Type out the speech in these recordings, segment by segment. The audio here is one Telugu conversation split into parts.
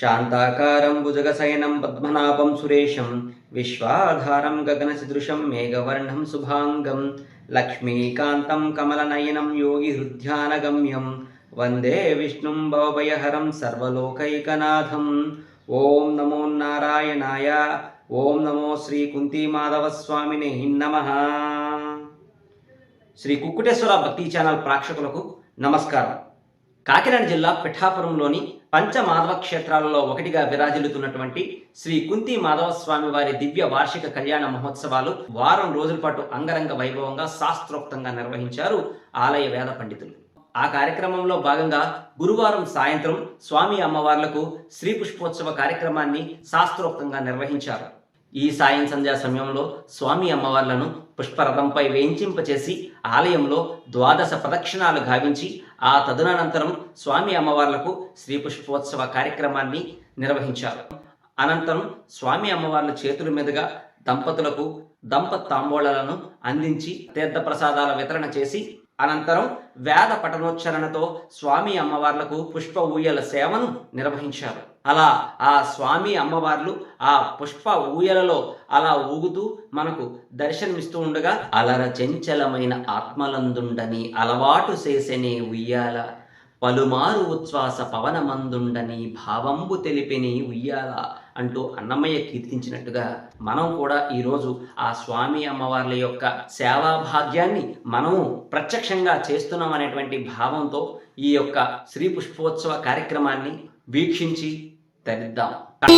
శాంతాకారం భుజగశయనం పద్మనాభం సురేశం విశ్వాధారం గగనసదృశం మేఘవర్ణం శుభాంగం లక్ష్మీకాంతం కమలనయనం యోగి హృద్యానగమ్యం వందే విష్ణుం భవభయహరం సర్వలోకైకనాథం. ఓం నమో నారాయణాయ ఓం నమో శ్రీ కుంతీమాధవస్వామిని నమ. శ్రీ కుక్కుటేశ్వర భక్తి ఛానల్ ప్రేక్షకులకు నమస్కారం. కాకినాడ జిల్లా పిఠాపురంలోని పంచమాధవ క్షేత్రాలలో ఒకటిగా విరాజిల్లుతున్నటువంటి శ్రీ కుంతి మాధవ స్వామి వారి దివ్య వార్షిక కళ్యాణ మహోత్సవాలు వారం రోజుల పాటు అంగరంగ వైభవంగా శాస్త్రోక్తంగా నిర్వహించారు ఆలయ వేద పండితులు. ఆ కార్యక్రమంలో భాగంగా గురువారం సాయంత్రం స్వామి అమ్మవార్లకు శ్రీ పుష్పోత్సవ కార్యక్రమాన్ని శాస్త్రోక్తంగా నిర్వహించారు. ఈ సాయం సంధ్యా సమయంలో స్వామి అమ్మవార్లను పుష్పరథంపై వేయించింపచేసి ఆలయంలో ద్వాదశ ప్రదక్షిణాలు గావించి ఆ తదనంతరం స్వామి అమ్మవార్లకు శ్రీ పుష్పోత్సవ కార్యక్రమాన్ని నిర్వహించారు. అనంతరం స్వామి అమ్మవార్ల చేతుల మీదుగా దంపతులకు దంప తాంబూలాలను అందించి తీర్థప్రసాదాల వితరణ చేసి అనంతరం వేద పఠనోచ్చరణతో స్వామి అమ్మవార్లకు పుష్ప ఊయల సేవను నిర్వహించారు. అలా ఆ స్వామి అమ్మవార్లు ఆ పుష్ప ఊయలలో అలా ఊగుతూ మనకు దర్శనమిస్తూ ఉండగా అలర చెంచలమైన ఆత్మలందుండని అలవాటు చేసెనే ఉయ్యాల. పలుమారు ఉచ్ఛ్వాస పవనమందుండని భావంబు తెలిపిని ఉయ్యాల అంటూ అన్నమయ్య కీర్తించినట్టుగా మనం కూడా ఈరోజు ఆ స్వామి అమ్మవార్ల యొక్క సేవా భాగ్యాన్ని మనము ప్రత్యక్షంగా చేస్తున్నాం అనేటువంటి భావంతో ఈ యొక్క శ్రీ పుష్పోత్సవ కార్యక్రమాన్ని వీక్షించి 等等等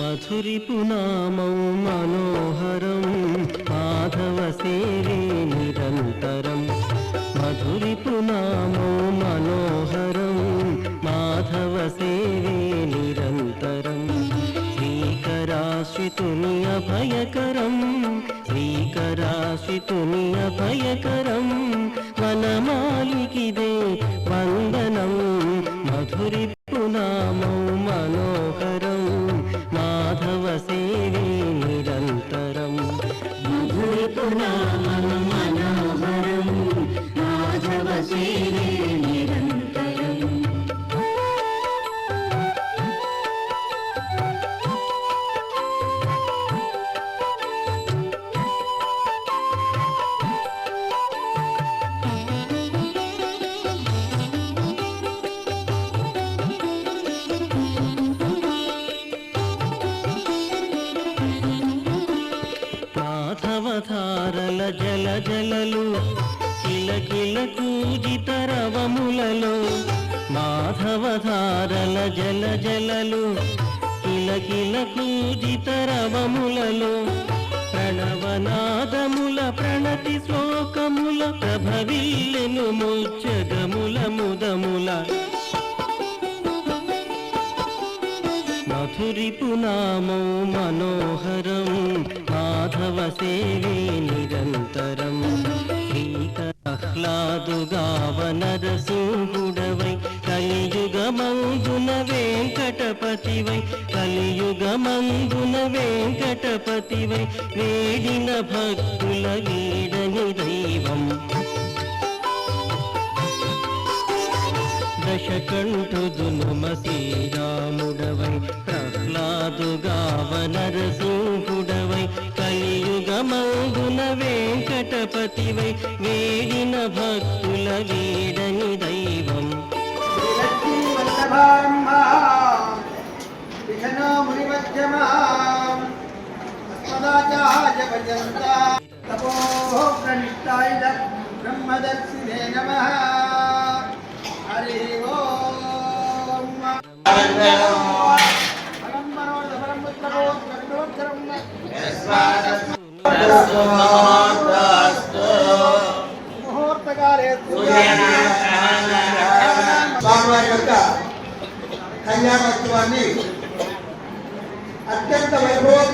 తరిద్దాం మధురిపునామౌ మనోహరం మాధవ సేవే నిరంతరం. మధురిపునామౌ మనోహరం మాధవ సేవే నిరంతరం. శ్రీకరాశ్రితుని అభయకరం శ్రీకరాశ్రితుని అభయకరం. వనమాలికిదే వందనం మధురి పలికిన పూజితరవములలో ప్రణవనాదముల ప్రణతి శ్లోకముల ప్రభవిల్లెను ముచ్చగముల ముదముల. మధురిపు నామో మనోహరం మాధవ సేవే నిరంతరం. శ్రీకహ్లాదుగావనరసింహుడవై కలియుగమందున వెంకటపతివై కలియుగమందున వెంకటపతివై వేడిన భక్తుల వీడని దైవం. దశకంఠుదునుమ శ్రీరాముడవై ప్రహ్లాదుగావనరసింహుడవై కలియుగమందున వెంకటపతివై వేడిన భక్తుల వీడని దైవం సత్యమాం అస్మదాచార్య పర్యంత తపో ప్రణిష్టాయ బ్రహ్మదర్శినే నమ హరి ఓం పరం మనోజ పరం పుత్రో ప్రకటోత్తరం ముహూర్తకాలే కళ్యాణోత్సవాన్ని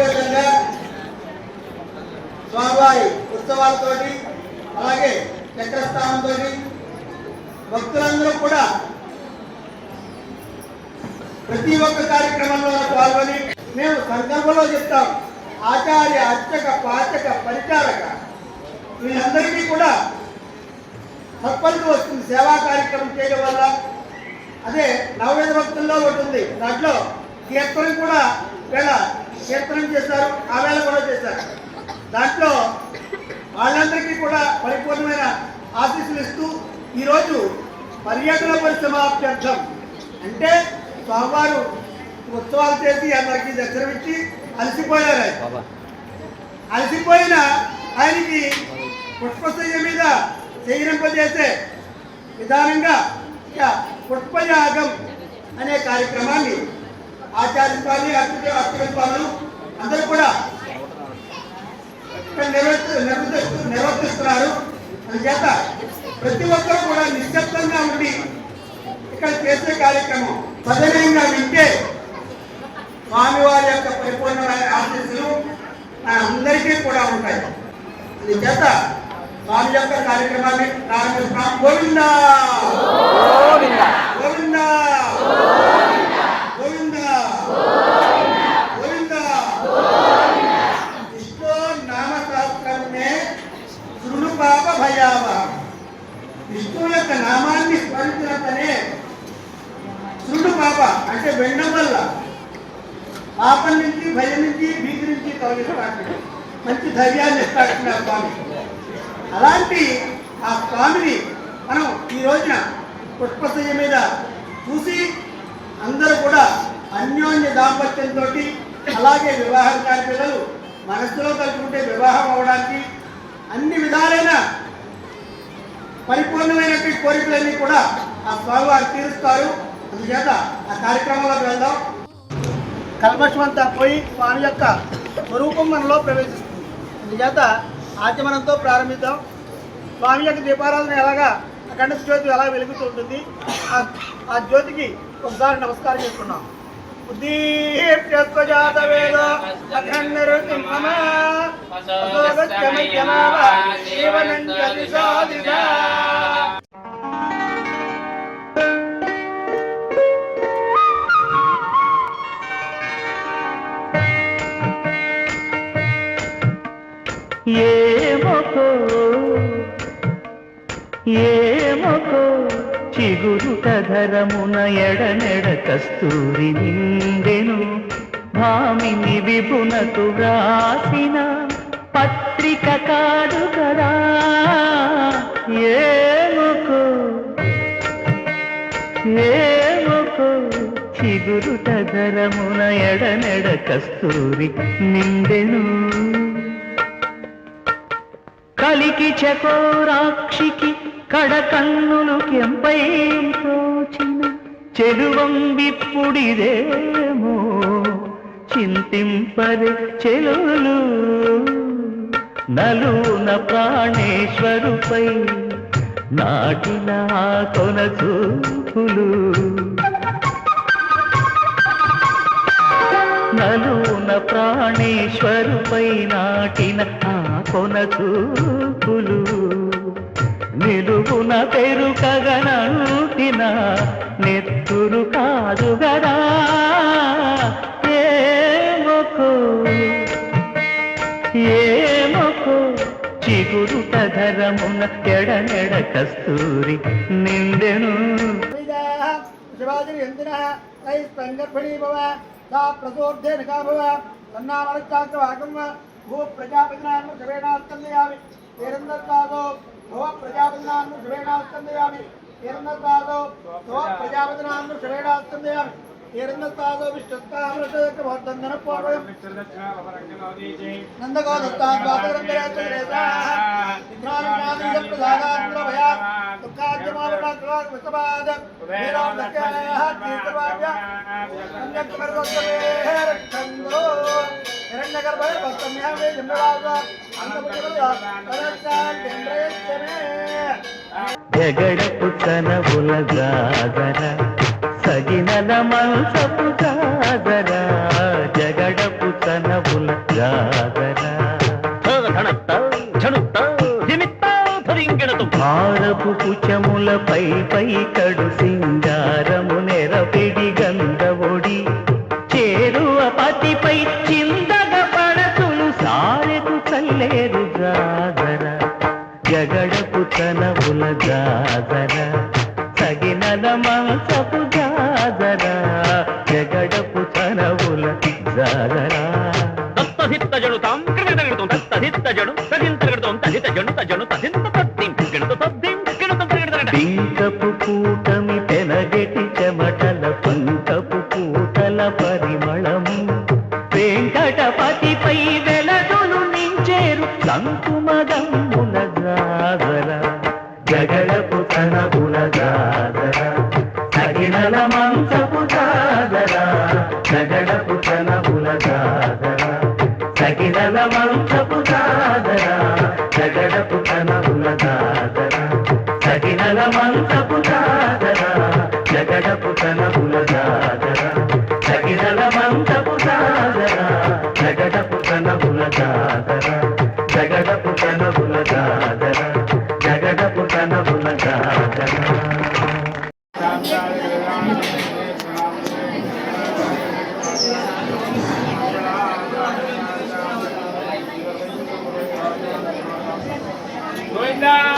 వైభవోపేతంగా స్వామివారి ఉత్సవాలతోటి అలాగే చక్రస్థానంతో భక్తులందరూ కూడా ప్రతి ఒక్క కార్యక్రమంలో పాల్గొని మేము సందర్భంలో చెప్తాం ఆచార్య అర్చక పాచక పరిచారక వీళ్ళందరికీ కూడా సత్ఫలితం వస్తుంది సేవా కార్యక్రమం చేయడం వల్ల. అదే నవవేద భక్తుల్లో ఒకటి ఉంది దాంట్లో కీర్తనం కూడా వీళ్ళ కీర్తనం చేశారు ఆ వేళ కూడా చేశారు. దాంట్లో వాళ్ళందరికీ కూడా పరిపూర్ణమైన ఆశీస్సులు ఇస్తూ ఈరోజు పర్యటన పరిసమాప్త్యర్థం. అంటే స్వామివారు ఉత్సవాలు చేసి అందరికీ దర్శనమిచ్చి అలసిపోయారు ఆయన. అలసిపోయిన ఆయనకి పుష్పశయ్య మీద చేయింపజేసే విధానంగా పుష్పయాగం అనే కార్యక్రమాన్ని ఆచార్య స్వామి అర్చక అర్చక స్వాములు అందరూ కూడా నిర్వర్తిస్తూ నిర్వర్తిస్తున్నారు. అందుచేత ప్రతి ఒక్కరు కూడా నిశ్శబ్దంగా ఉండి ఇక్కడ చేసే కార్యక్రమం సదనంగా వింటే స్వామివారి యొక్క పరిపూర్ణమైన ఆశీస్సులు అందరికీ కూడా ఉంటాయి. అందుచేత స్వామి యొక్క కార్యక్రమాన్ని ప్రారంభిస్తాం. గోవిందా! గోవిందా! పుష్పశయ్య మీద చూసి అందరూ కూడా అన్యోన్య దాంపత్యంతో అలాగే వివాహం కాని పిల్లలు మనసులో కలుపుకుంటే వివాహం అవడానికి అన్ని విధాలైన పరిపూర్ణమైనటువంటి కోరికలన్నీ కూడా ఆ స్వామివారు తీరుస్తారు. అందుచేత ఆ కార్యక్రమంలోకి వెళ్దాం. కల్మషం పోయి స్వామి యొక్క స్వరూపం మనలో ప్రవేశిస్తుంది. అందుచేత ఆచమనంతో ప్రారంభిద్దాం. స్వామి యొక్క దీపారాధన ఎలాగా అఖండ జ్యోతి ఎలా వెలుగుతుంటుంది? ఆ- జ్యోతికి ఒకసారి నమస్కారం చేసుకున్నాం ఉద్దీప్యత్వజాత వేద అఖండ గురుతధరమున ఎడనెడ కస్తూరి నిండెను. భామిని విపునకు వ్రాసిన పత్రిక కాదు కదా. ఏమొకో? ఏమొకో? చిగురుటధరమున ఎడనెడ కస్తూరి నిండెను. కలికి చకోరాక్షికి కడకన్నులు కెంపై తోచిన చెలువంబిప్పుడిదేమో చింతింపరి చెలులు నలున ప్రాణేశ్వరుపై నాటిన కొన చూపులు నలున ప్రాణేశ్వరుపై నాటిన ఆ కొన చూపులు నిలువున తెరుకగనంటిన నెత్తురు కాదు గదా ఏమొకు ఏమొకు చిగురు కధరమున ఎడనెడ కస్తూరి నిండెను. శివాజీ భవ ప్రజాపతినాన్ను శుభేణాస్తుందయామి తిరుమలతో భవ ప్రజాపతినాన్ను శుభేణాస్తుందయామి తిరుమలతో విష్ణుత్తామృతకు వర్ధందన పూర్వం నందగోదత్తాంగాతరందరేతరేతాదిప్రదాదాంద్రభయా దుఃఖాద్యమావిమాత్రవాద వీరాందక్యాయ తీర్థవాద్య అన్యత్మర్వస్తవేహ రక్షందో हिरण्यगर्भे भक्तम्यामे जम्बवाग अंतपुरुषः तदस्तान्तेन्द्रयश्चमे జగడపు తనవుల జాగర సగినల మనసపు జాగర జగడపు తనవుల జాగర భారపు కుచముల పై పై కడు జాగర జగడపు తనవుల జాగర తగినల మనసపు జాగర జగడపు తనవుల జాగర తత్తహిత్తజడుతాం క్రిమితగడుతాం తత్తహిత్తజడు తదింతగడుతాం తదితజడు తజడు తదింత తద్దిం గిణత తద్దిం గిణత తగడతగడ పింకపు కూటమి మంతపు సాధన జగడపు కనపుల సాధన జగిరల మంతపు సాధన జగడపు కనపుల సాధన జగడపు కనపుల సాధన జగడపు కనపుల సాధన Linda!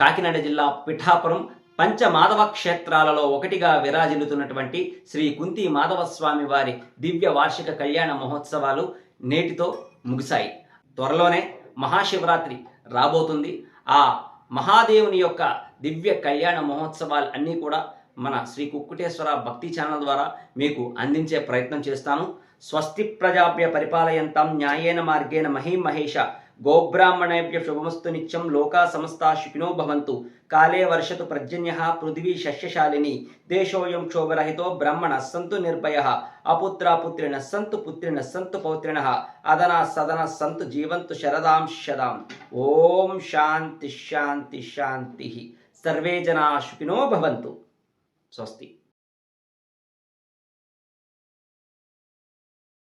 కాకినాడ జిల్లా పిఠాపురం పంచమాధవ క్షేత్రాలలో ఒకటిగా విరాజిల్లుతున్నటువంటి శ్రీ కుంతి మాధవస్వామి వారి దివ్య వార్షిక కళ్యాణ మహోత్సవాలు నేటితో ముగిశాయి. త్వరలోనే మహాశివరాత్రి రాబోతుంది. ఆ మహాదేవుని యొక్క దివ్య కళ్యాణ మహోత్సవాలు అన్నీ కూడా మన శ్రీ కుక్కుటేశ్వర భక్తి ఛానల్ ద్వారా మీకు అందించే ప్రయత్నం చేస్తాను. స్వస్తి ప్రజాభ్య పరిపాలయంతం న్యాయేన మార్గేణ మహీం మహేష గోబ్రాహ్మణేభ్య శుభమస్తు నిత్యం లోకా సమస్త శుకినో భవంతు. కాలే వర్షతు పర్జన్య పృథివీ శస్యశాలిని. దేశోయం క్షోభరహితో బ్రహ్మణ సంతు నిర్భయ. అపుత్రా పుత్రిణ సంతు పుత్రిణ సంతు పౌత్రిణ అదనా సదన సంతు జీవంతు శరదాం శదాం. ఓం శాంతి శాంతి శాంతి. సర్వే జనా శుకినో భవంతు. స్వస్తి.